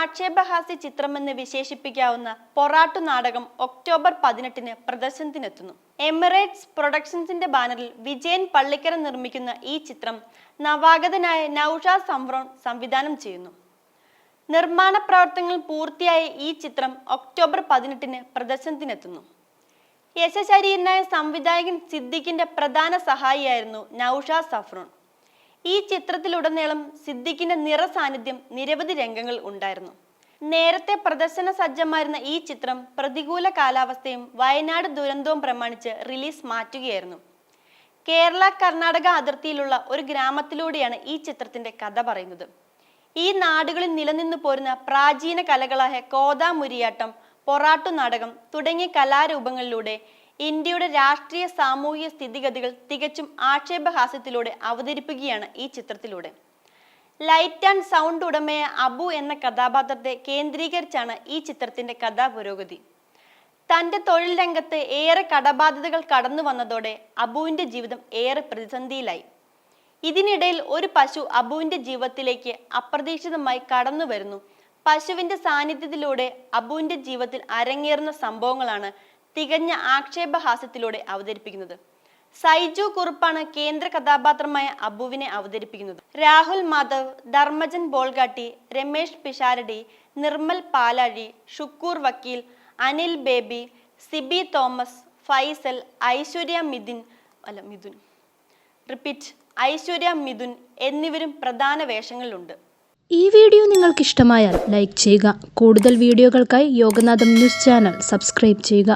ആക്ഷേപഹാസ്യ ചിത്രമെന്ന് വിശേഷിപ്പിക്കാവുന്ന പൊറാട്ടു നാടകം ഒക്ടോബർ പതിനെട്ടിന് പ്രദർശനത്തിനെത്തുന്നു. എമിറേറ്റ്സ് പ്രൊഡക്ഷൻസിന്റെ ബാനറിൽ വിജയൻ പള്ളിക്കര നിർമ്മിക്കുന്ന ഈ ചിത്രം നവാഗതനായ നൌഷ സംവ്രോൺ സംവിധാനം ചെയ്യുന്നു. നിർമ്മാണ പ്രവർത്തനങ്ങൾ പൂർത്തിയായ ഈ ചിത്രം ഒക്ടോബർ പതിനെട്ടിന് പ്രദർശനത്തിനെത്തുന്നു. യശശരീരനായ സംവിധായകൻ സിദ്ദിഖിന്റെ പ്രധാന സഹായിയായിരുന്നു നൌഷ സഫ്രോൺ ഈ ചിത്രത്തിലുടനീളം സിദ്ദിഖിന്റെ നിറസാന്നിധ്യം നിരവധി രംഗങ്ങൾ ഉണ്ടായിരുന്നു. നേരത്തെ പ്രദർശന സജ്ജമായിരുന്ന ഈ ചിത്രം പ്രതികൂല കാലാവസ്ഥയും വയനാട് ദുരന്തവും പ്രമാണിച്ച് റിലീസ് മാറ്റുകയായിരുന്നു. കേരള കർണാടക അതിർത്തിയിലുള്ള ഒരു ഗ്രാമത്തിലൂടെയാണ് ഈ ചിത്രത്തിന്റെ കഥ പറയുന്നത്. ഈ നാടുകളിൽ നിലനിന്നു പോരുന്ന പ്രാചീന കലകളായ കോതാമുരിയാട്ടം പൊറാട്ടു നാടകം തുടങ്ങിയ കലാരൂപങ്ങളിലൂടെ ഇന്ത്യയുടെ രാഷ്ട്രീയ സാമൂഹിക സ്ഥിതിഗതികൾ തികച്ചും ആക്ഷേപഹാസ്യത്തിലൂടെ അവതരിപ്പിക്കുകയാണ് ഈ ചിത്രത്തിലൂടെ. ലൈറ്റ് ആൻഡ് സൗണ്ട് ഉടമയായ അബു എന്ന കഥാപാത്രത്തെ കേന്ദ്രീകരിച്ചാണ് ഈ ചിത്രത്തിന്റെ കഥാ പുരോഗതി തന്റെ തൊഴിൽ രംഗത്ത് ഏറെ കടബാധ്യതകൾ കടന്നു വന്നതോടെ അബുവിന്റെ ജീവിതം ഏറെ പ്രതിസന്ധിയിലായി. ഇതിനിടയിൽ ഒരു പശു അബുവിന്റെ ജീവിതത്തിലേക്ക് അപ്രതീക്ഷിതമായി കടന്നു വരുന്നു. പശുവിന്റെ സാന്നിധ്യത്തിലൂടെ അബുവിന്റെ ജീവിതത്തിൽ അരങ്ങേറുന്ന സംഭവങ്ങളാണ് തികഞ്ഞ ആക്ഷേപഹാസ്യത്തിലൂടെ അവതരിപ്പിക്കുന്നത്. സൈജു കുറുപ്പാണ് കേന്ദ്ര കഥാപാത്രമായ അബുവിനെ അവതരിപ്പിക്കുന്നത്. രാഹുൽ മാധവ് ധർമ്മജൻ ബോൾഗാട്ടി രമേഷ് പിഷാരടി നിർമ്മൽ പാലാഴി ഷുക്കൂർ വക്കീൽ അനിൽ ബേബി സിബി തോമസ് ഫൈസൽ ഐശ്വര്യ മിഥുൻ അല്ല മിഥുൻ. റിപ്പീറ്റ് ഐശ്വര്യ മിഥുൻ എന്നിവരും പ്രധാന വേഷങ്ങളിലുണ്ട്. ഈ വീഡിയോ നിങ്ങൾക്ക് ഇഷ്ടമായാൽ ലൈക്ക് ചെയ്യുക. കൂടുതൽ വീഡിയോകൾക്കായി യോഗനാഥം ന്യൂസ് ചാനൽ സബ്സ്ക്രൈബ് ചെയ്യുക.